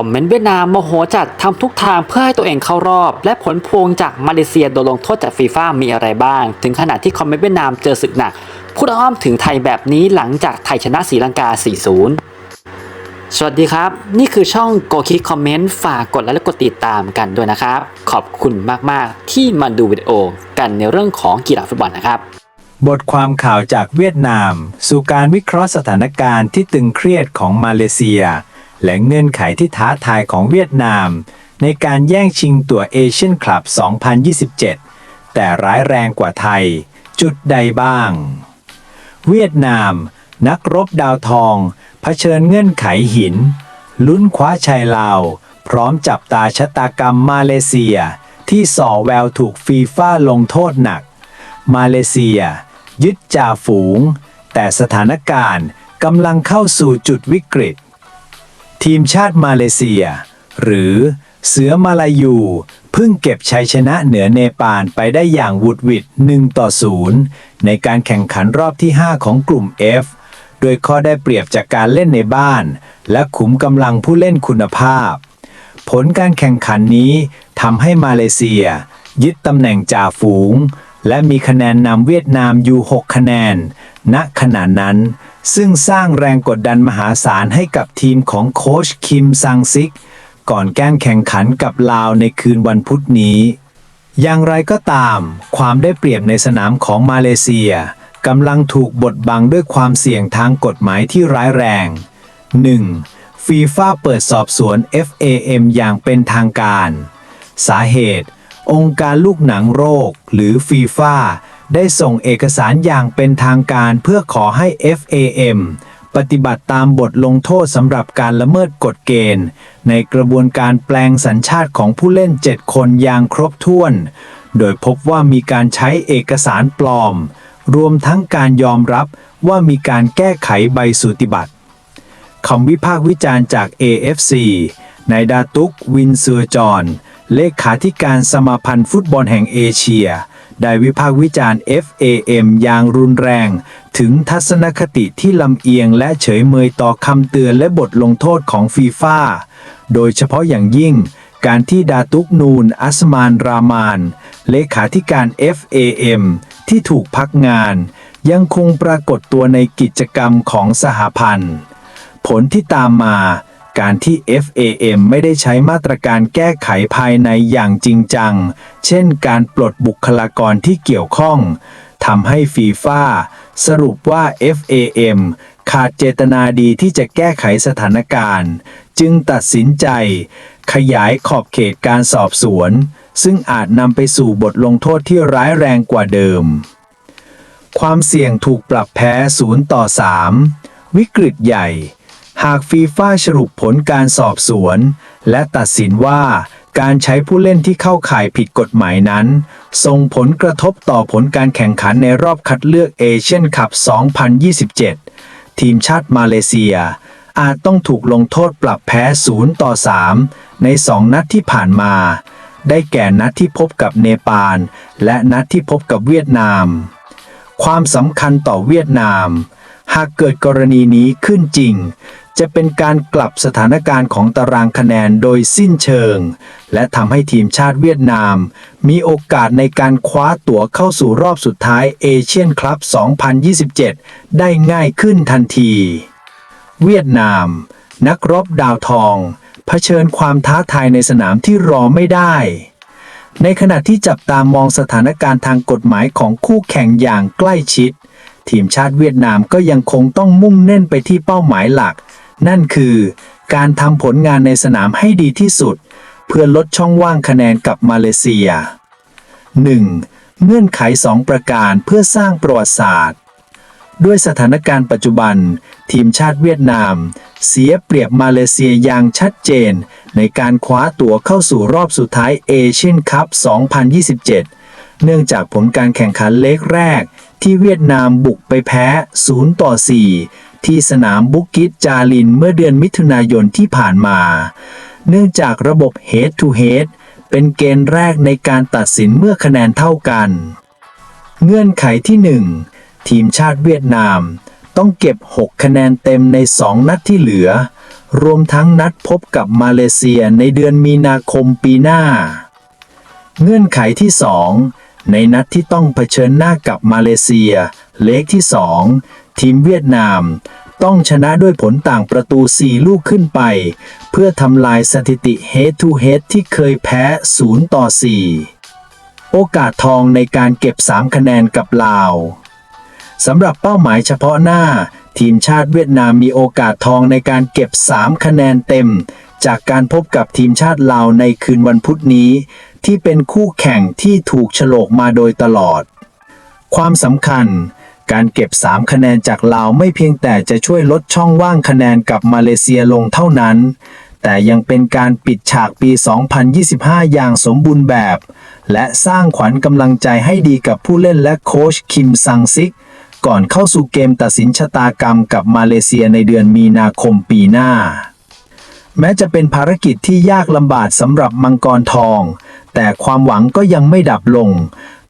คอมเมนต์เวียดนามโมโหจัดทำทุกทางเพื่อให้ตัวเองเข้ารอบ และผลพวงจากมาเลเซียโดนลงโทษจากฟีฟ่ามีอะไรบ้าง ถึงขนาดที่คอมเมนต์เวียดนามเจอศึกหนักพูดอ้อมถึงไทยแบบนี้หลังจากไทยชนะศรีลังกา 4-0 สวัสดีครับ นี่คือช่องโกคิคอมเมนต์ฝากกดไลค์และกดติดตามกันด้วยนะครับ ขอบคุณมาก ๆ ที่มาดูวิดีโอกันในเรื่องของกีฬาฟุตบอลนะครับบทความข่าวจากเวียดนาม สู่การวิเคราะห์สถานการณ์ที่ตึงเครียดของมาเลเซีย และเงื่อนไขที่ท้าทายของเวียดนาม ในการแย่งชิงตั๋วเอเชียนคลับ 2027 แต่ร้ายแรงกว่าไทย จุดใดบ้าง เวียดนาม นักรบดาวทองเผชิญเงื่อนไขหิน ลุ้นคว้าชัยลาว พร้อมจับตาชะตากรรมมาเลเซีย ที่ส่อแววถูกฟีฟ่าลงโทษหนัก มาเลเซีย ยึดจ่าฝูง แต่สถานการณ์กำลังเข้าสู่จุดวิกฤต ทีมชาติมาเลเซีย หรือเสือมาลายูเพิ่งเก็บชัยชนะเหนือเนปาลไปได้อย่างวุดวิด1ต่อ0ในการแข่งขันรอบที่ 5 ของกลุ่ม F โดยข้อได้เปรียบจากการเล่นในบ้าน และขุมกำลังผู้เล่นคุณภาพ ผลการแข่งขันนี้ทำให้มาเลเซีย ยึดตำแหน่งจ่าฝูง และมีคะแนนนำเวียดนามอยู่ 6 คะแนน ณขณะนั้น ซึ่งสร้างแรงกดดันมหาศาลให้กับทีมของโค้ชคิมซังซิก ก่อนแการแข่งขันกับลาวในคืนวันพุธนี้ อย่างไรก็ตาม ความได้เปรียบในสนามของมาเลเซียกำลังถูกบดบังด้วยความเสี่ยงทางกฎหมายที่ร้ายแรง 1. ฟีฟ่าเปิดสอบสวน FAM อย่างเป็นทางการ สาเหตุ องค์การลูกหนังโรคหรือฟีฟ่า ได้ส่งเอกสารอย่างเป็นทางการเพื่อขอให้ FAM ปฏิบัติตามบทลงโทษสำหรับการละเมิดกฎเกณฑ์ ในกระบวนการแปลงสัญชาติของผู้เล่น 7 คนอย่างครบถ้วน โดยพบว่ามีการใช้เอกสารปลอม รวมทั้งการยอมรับว่ามีการแก้ไขใบสูติบัตรคำวิพากษ์วิจารณ์จาก AFC นายดาตุกวินเซอร์จอน เลขาธิการสมาพันธ์ฟุตบอลแห่งเอเชีย ได้วิพากษ์วิจารณ์ FAM อย่างรุนแรง ถึงทัศนคติที่ลำเอียงและเฉยเมยต่อคำเตือนและบทลงโทษของฟีฟ่าโดยเฉพาะอย่างยิ่งการที่ดาตุกนูน อัสมาน รามาน เลขาธิการ FAM ที่ถูกพักงาน ยังคงปรากฏตัวในกิจกรรมของสหพันธ์ ผลที่ตามมา การที่ FAM ไม่ได้ใช้มาตรการแก้ไขภายในอย่างจริงจัง เช่นการปลดบุคลากรที่เกี่ยวข้องทำให้ฟีฟ่าสรุปว่า FAM ขาดเจตนาดีที่จะแก้ไขสถานการณ์ จึงตัดสินใจ ขยายขอบเขตการสอบสวน ซึ่งอาจนำไปสู่บทลงโทษที่ร้ายแรงกว่าเดิม ความเสี่ยงถูกปรับแพ้ 0 ต่อ 3 วิกฤตใหญ่ หากฟีฟ่าสรุปผลการสอบสวน และตัดสินว่าการใช้ผู้เล่นที่เข้าข่ายผิดกฎหมายนั้น ส่งผลกระทบต่อผลการแข่งขันในรอบคัดเลือกเอเชียนคัพ 2027 ทีมชาติมาเลเซีย อาจต้องถูกลงโทษปรับแพ้ 0 ต่อ 3 ใน 2 นัดที่ผ่านมา ได้แก่นัดที่พบกับเนปาล และนัดที่พบกับเวียดนาม ความสำคัญต่อเวียดนาม หากเกิดกรณีนี้ขึ้นจริง จะเป็นการกลับสถานการณ์ของตารางคะแนนโดยสิ้นเชิง และทำให้ทีมชาติเวียดนาม มีโอกาสในการคว้าตั๋วเข้าสู่รอบสุดท้ายเอเชียนคลับ 2027 ได้ง่ายขึ้นทันที เวียดนาม นักรบดาวทองเผชิญความท้าทายในสนามที่รอไม่ได้ ในขณะที่จับตามองสถานการณ์ทางกฎหมายของคู่แข่งอย่างใกล้ชิด ทีมชาติเวียดนามก็ยังคงต้องมุ่งเน้นไปที่เป้าหมายหลัก นั่นคือ การทำผลงานในสนามให้ดีที่สุด เพื่อลดช่องว่างคะแนนกับมาเลเซีย 1. เงื่อนไข 2 ประการเพื่อสร้างประวัติศาสตร์ ด้วยสถานการณ์ปัจจุบัน ทีมชาติเวียดนาม เสียเปรียบมาเลเซียอย่างชัดเจน ในการคว้าตั๋วเข้าสู่รอบสุดท้ายเอเชียนคัพ 2027 เนื่องจากผลการแข่งขันเล็กแรกที่เวียดนามบุกไปแพ้ 0 ต่อ 4 ที่สนามบุกกิตจาลินเมื่อเดือนมิถุนายนที่ผ่านมา เนื่องจากระบบ Head to Head เป็นเกณฑ์แรกในการตัดสินเมื่อคะแนนเท่ากัน เงื่อนไขที่ 1 ทีมชาติเวียดนาม ต้องเก็บ 6 คะแนนเต็มใน 2 นัดที่เหลือ รวมทั้งนัดพบกับมาเลเซียในเดือนมีนาคมปีหน้า เงื่อนไขที่ 2 ในนัดที่ต้องเผชิญหน้ากับมาเลเซีย เลกที่ 2 ทีมเวียดนาม ต้องชนะด้วยผลต่างประตู 4 ลูกขึ้นไป เพื่อทำลายสถิติ Head to Head ที่เคยแพ้ 0 ต่อ 4 โอกาสทองในการเก็บ 3 คะแนนกับลาวสำหรับเป้าหมายเฉพาะหน้า ทีมชาติเวียดนามมีโอกาสทองในการเก็บ 3 คะแนนเต็ม จากการพบกับทีมชาติลาวในคืนวันพุธนี้ ที่เป็นคู่แข่งที่ถูกฉลกมาโดยตลอด ความสำคัญ การเก็บ 3 คะแนนจากลาวไม่เพียงแต่จะช่วยลดช่องว่างคะแนนกับมาเลเซียลงเท่านั้น แต่ยังเป็นการปิดฉากปี 2025 อย่างสมบูรณ์แบบ และสร้างขวัญกำลังใจให้ดีกับผู้เล่นและโค้ชคิมซังซิก ก่อนเข้าสู่เกมตัดสินชะตากรรมกับมาเลเซียในเดือนมีนาคมปีหน้า แม้จะเป็นภารกิจที่ยากลำบากสำหรับมังกรทอง แต่ความหวังก็ยังไม่ดับลง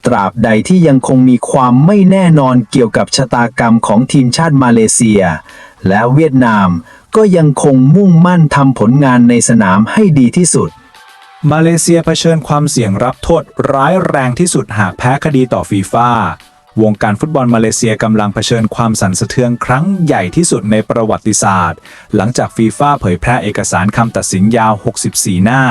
ตราบใดที่ยังคงมีความไม่แน่นอนเกี่ยวกับชะตากรรมของทีมชาติมาเลเซีย และเวียดนามก็ยังคงมุ่งมั่นทำผลงานในสนามให้ดีที่สุด มาเลเซียเผชิญความเสี่ยงรับโทษร้ายแรงที่สุดหากแพ้คดีต่อฟีฟ่าวงการฟุตบอลมาเลเซียกำลังเผชิญความสั่นสะเทือนครั้งใหญ่ที่สุดในประวัติศาสตร์ หลังจากฟีฟ่าเผยแพร่เอกสารคำตัดสินยาว 64 หน้า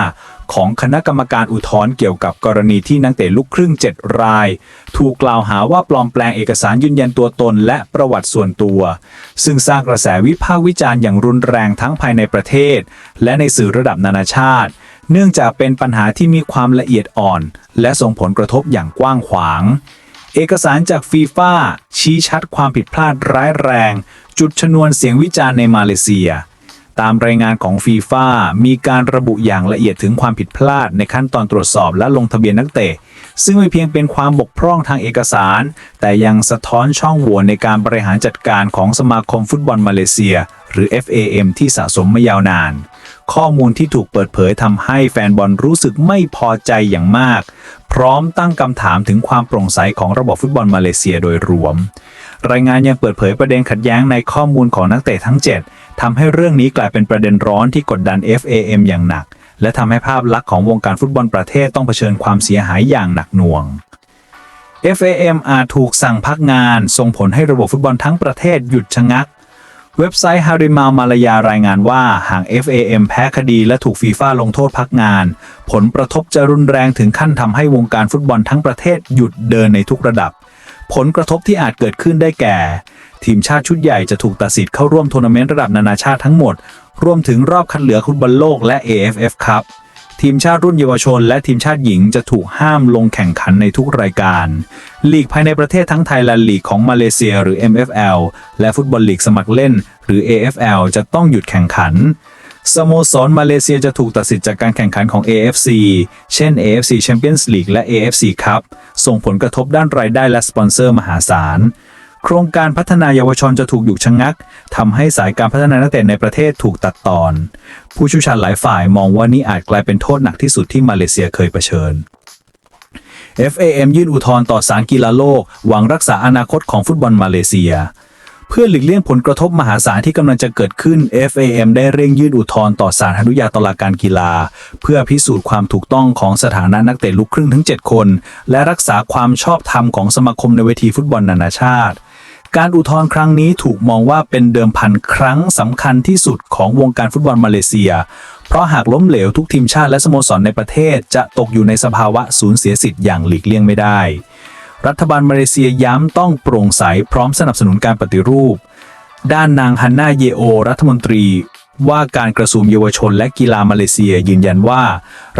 ของคณะกรรมการอุทธรณ์เกี่ยวกับกรณีที่นักเตะลูกครึ่ง 7 ราย ถูกกล่าวหาว่าปลอมแปลงเอกสารยืนยันตัวตนและประวัติส่วนตัว ซึ่งสร้างกระแสวิพากษ์วิจารณ์อย่างรุนแรงทั้งภายในประเทศ และในสื่อระดับนานาชาติ เนื่องจากเป็นปัญหาที่มีความละเอียดอ่อน และส่งผลกระทบอย่างกว้างขวางเอกสารจากฟีฟ่าชี้ชัดความผิดพลาดร้ายแรง จุดชนวนเสียงวิจารณ์ในมาเลเซีย ตามรายงานของฟีฟ่ามีการระบุอย่างละเอียดถึงความผิดพลาดในขั้นตอนตรวจสอบและลงทะเบียนนักเตะ ซึ่งไม่เพียงเป็นความบกพร่องทางเอกสาร แต่ยังสะท้อนช่องโหว่ในการบริหารจัดการของสมาคมฟุตบอลมาเลเซีย หรือ FAM ที่สะสมมายาวนาน ข้อมูลที่ถูกเปิดเผยทำให้แฟนบอลรู้สึกไม่พอใจอย่างมาก พร้อมตั้งคำถามถึงความโปร่งใสของระบบฟุตบอลมาเลเซียโดยรวม รายงานยังเปิดเผยประเด็นขัดแย้งในข้อมูลของนักเตะทั้ง 7ทำให้เรื่องนี้กลายเป็นประเด็นร้อนที่กดดัน FAM อย่างหนัก และทำให้ภาพลักษณ์ของวงการฟุตบอลประเทศต้องเผชิญความเสียหายอย่างหนักหน่วง FAM อาจถูกสั่งพักงาน ส่งผลให้ระบบฟุตบอลทั้งประเทศหยุดชะงัก เว็บไซต์ฮาริมามาลายารายงานว่า หาก FAM แพ้คดีและถูกฟีฟ่าลงโทษพักงาน ผลกระทบจะรุนแรงถึงขั้นทำให้วงการฟุตบอลทั้งประเทศหยุดเดินในทุกระดับ ผลกระทบที่อาจเกิดขึ้นได้แก่ ทีมชาติชุดใหญ่จะถูกตัดสิทธิ์เข้าร่วมทัวร์นาเมนต์ระดับนานาชาติทั้งหมด รวมถึงรอบคัดเหลือฟุตบอลโลกและ AFF ครับทีมชาติรุ่นเยาวชน และทีมชาติหญิงจะถูกห้ามลงแข่งขันในทุกรายการ ลีกภายในประเทศทั้งไทยและลีกของมาเลเซียหรือ MFL และฟุตบอลลีกสมัครเล่น หรือ AFL จะต้องหยุดแข่งขัน สโมสรมาเลเซียจะถูกตัดสิทธิ์จากการแข่งขันของ AFC เช่น AFC Champions League และ AFC Cup ส่งผลกระทบด้านรายได้และสปอนเซอร์มหาศาล โครงการพัฒนาเยาวชนจะถูกหยุดชะงักทำให้สายการพัฒนานักเตะในประเทศถูกตัดตอน ผู้ชี่ยวชาญหลายฝ่ายมองว่านี่อาจกลายเป็นโทษหนักที่สุดที่มาเลเซียเคยเผชิญ FAM ยื่นอุทธรณ์ต่อศาลกีฬาโลก หวังรักษาอนาคตของฟุตบอลมาเลเซีย เพื่อหลีกเลี่ยงผลกระทบมหาศาลที่กำลังจะเกิดขึ้น FAM ได้เร่งยื่นอุทธรณ์ต่อศาลอนุญาโตลาการกีฬา เพื่อพิสูจน์ความถูกต้องของสถานะนักเตะลูกครึ่งทั้ง 7 คน และรักษาความชอบธรรมของสมาคมในเวทีฟุตบอลนานาชาติ การอุทธรณ์ครั้งนี้ถูกมองว่าเป็นเดิมพันครั้งสำคัญที่สุดของวงการฟุตบอลมาเลเซีย เพราะหากล้มเหลวทุกทีมชาติและสโมสรในประเทศจะตกอยู่ในสภาวะสูญเสียสิทธิ์อย่างหลีกเลี่ยงไม่ได้ รัฐบาลมาเลเซียย้ำต้องโปร่งใสพร้อมสนับสนุนการปฏิรูป ด้านนางฮันนาเยโอ รัฐมนตรี ว่าการกระทรวงเยาวชนและกีฬามาเลเซียยืนยันว่า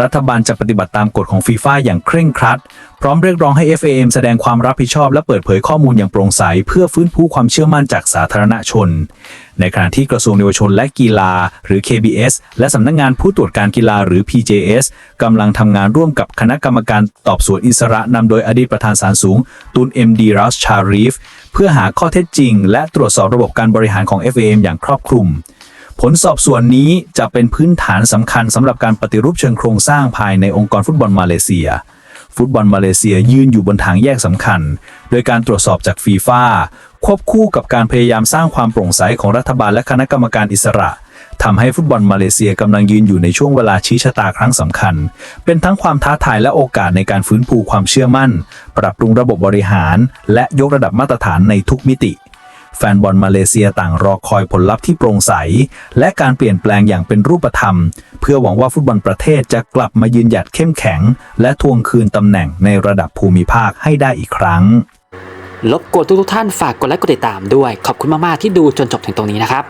รัฐบาลจะปฏิบัติตามกฎของฟีฟ่าอย่างเคร่งครัด พร้อมเรียกร้องให้ FAM แสดงความรับผิดชอบและเปิดเผยข้อมูลอย่างโปร่งใส เพื่อฟื้นฟูความเชื่อมั่นจากสาธารณชน ในขณะที่กระทรวงเยาวชนและกีฬา หรือ KBS และสำนักงานผู้ตรวจการกีฬาหรือ PJS กำลังทำงานร่วมกับคณะกรรมการตอบสวนอิสระนำโดยอดีตประธานศาลสูง ตุนเอ็มดีรัสชารีฟเพื่อหาข้อเท็จจริง และตรวจสอบระบบการบริหารของ FAM อย่างครอบคลุม ผลสอบส่วนนี้จะเป็นพื้นฐานสำคัญสำหรับการปฏิรูปเชิงโครงสร้างภายในองค์กรฟุตบอลมาเลเซีย ฟุตบอลมาเลเซียยืนอยู่บนทางแยกสำคัญ โดยการตรวจสอบจากฟีฟ่าควบคู่กับการพยายามสร้างความโปร่งใสของรัฐบาลและคณะกรรมการอิสระทำให้ฟุตบอลมาเลเซียกำลังยืนอยู่ในช่วงเวลาชี้ชะตาครั้งสำคัญ เป็นทั้งความท้าทายและโอกาสในการฟื้นฟูความเชื่อมั่น ปรับปรุงระบบบริหาร และยกระดับมาตรฐานในทุกมิติ แฟนบอลมาเลเซียต่างรอคอยผลลัพธ์ที่โปร่งใส และการเปลี่ยนแปลงอย่างเป็นรูปธรรม เพื่อหวังว่าฟุตบอลประเทศจะกลับมายืนหยัดเข้มแข็ง และทวงคืนตำแหน่งในระดับภูมิภาคให้ได้อีกครั้งลบกวนทุกท่านฝากกดไลค์กดติดตามด้วย ขอบคุณมาก ๆ ที่ดูจนจบถึงตรงนี้นะครับ